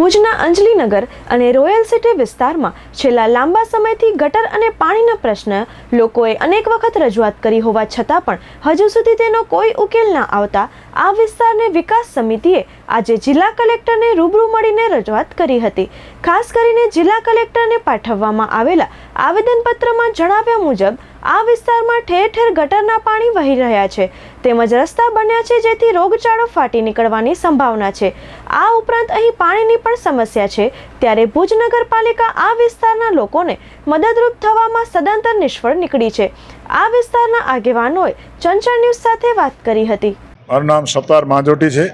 ભુજના અંજલીનગર અને royal city વિસ્તારમાં છેલ્લા લાંબા સમયથી ગટર અને પાણીનો પ્રશ્ન લોકોએ અનેક વખત રજૂઆત કરી હોવા છતાં પણ હજુ સુધી તેનો કોઈ ઉકેલ ના આવતા આ વિસ્તારને વિકાસ સમિતિએ આજે જિલ્લા કલેક્ટરને રૂબરૂ મળીને રજૂઆત કરી હતી. ખાસ કરીને જિલ્લા કલેક્ટરને પાઠવવામાં આવેલા આવેદનપત્રમાં જણાવ્યા મુજબ, આ વિસ્તારમાં ઠેર ઠેર ગટરના પાણી વહી રહ્યા છે. તેમજ રસ્તા બન્યા છે જેથી રોગચાળો ફાટી નીકળવાની સંભાવના છે. આ ઉપરાંત અહીં પાણીની પણ સમસ્યા છે. ત્યારે ભુજ નગરપાલિકા આ વિસ્તારના લોકોને મદદરૂપ થવામાં સદંતર નિષ્ફળ નીકળી છે. આ વિસ્તારના આગેવાનોએ ચંચળ ન્યૂઝ સાથે વાત કરી હતી. મારું નામ સતાર માંજોટી છે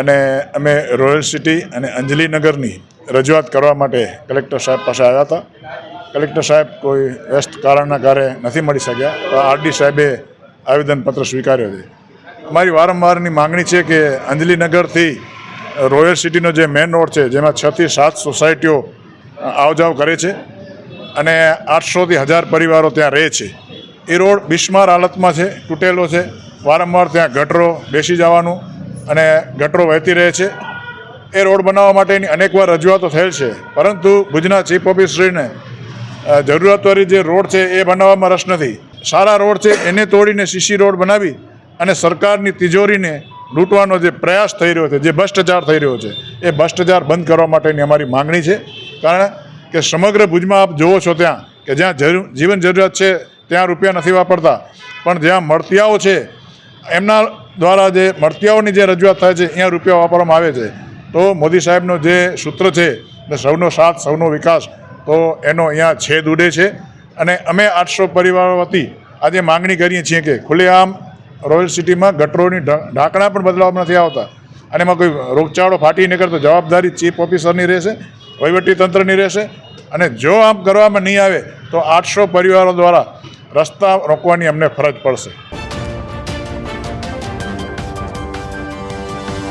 અને અમે રોયલ સિટી અને અંજલીનગરની રજૂઆત કરવા માટે કલેક્ટર સાહેબ પાસે આવ્યા હતા. કલેક્ટર સાહેબ કોઈ વ્યસ્ત કારણના કારણે નથી મળી શક્યા. તો આરડી સાહેબે આવેદનપત્ર સ્વીકાર્યો છે. અમારી વારંવારની માંગણી છે કે અંજલીનગરથી રોયલ સિટીનો જે મેઇન રોડ છે, જેમાં છથી સાત સોસાયટીઓ આવજાવ કરે છે અને આઠસોથી હજાર પરિવારો ત્યાં રહે છે. એ રોડ બિસ્માર હાલતમાં છે, તૂટેલો છે. વારંવાર ત્યાં ગટરો બેસી જવાનું અને ગટરો વહેતી રહે છે. એ રોડ બનાવવા માટેની અનેકવાર રજૂઆતો થયેલ છે. પરંતુ ભુજના ચીફ ઓફિસરીને જરૂરિયાતવાળી જે રોડ છે એ બનાવવામાં રસ નથી. સારા રોડ છે એને તોડીને સીસી રોડ બનાવી અને સરકારની તિજોરીને લૂંટવાનો જે પ્રયાસ થઈ રહ્યો છે, જે ભ્રષ્ટાચાર થઈ રહ્યો છે, એ ભ્રષ્ટાચાર બંધ કરવા માટેની અમારી માંગણી છે. કારણ કે સમગ્ર ભુજમાં આપ જુઓ છો ત્યાં કે જ્યાં જીવન જરૂરિયાત છે, ત્યાં રૂપિયા નથી વાપરતા. પણ જ્યાં મળતિયાઓ છે એમના દ્વારા જે મળતિયાઓની જે રજૂઆત થાય છે, અહીંયા રૂપિયા વાપરવામાં આવે છે, તો મોદી સાહેબનો જે સૂત્ર છે ને સૌનો સાથ, સૌનો વિકાસ, તો એનો અહીંયા છેદ ઉડે છે. અને અમે આઠસો પરિવારો વતી આજે માંગણી કરીએ છીએ કે ખુલ્લેઆમ રોયલ સિટીમાં ગટરોની ઢાંકણા પણ બદલાવવામાં નથી આવતા. અને એમાં કોઈ રોગચાળો ફાટી નીકળતો, જવાબદારી ચીફ ઓફિસરની રહેશે, વહીવટી તંત્રની રહેશે. અને જો આમ કરવામાં નહીં આવે, તો આઠસો પરિવારો દ્વારા રસ્તા રોકવાની અમને ફરજ પડશે.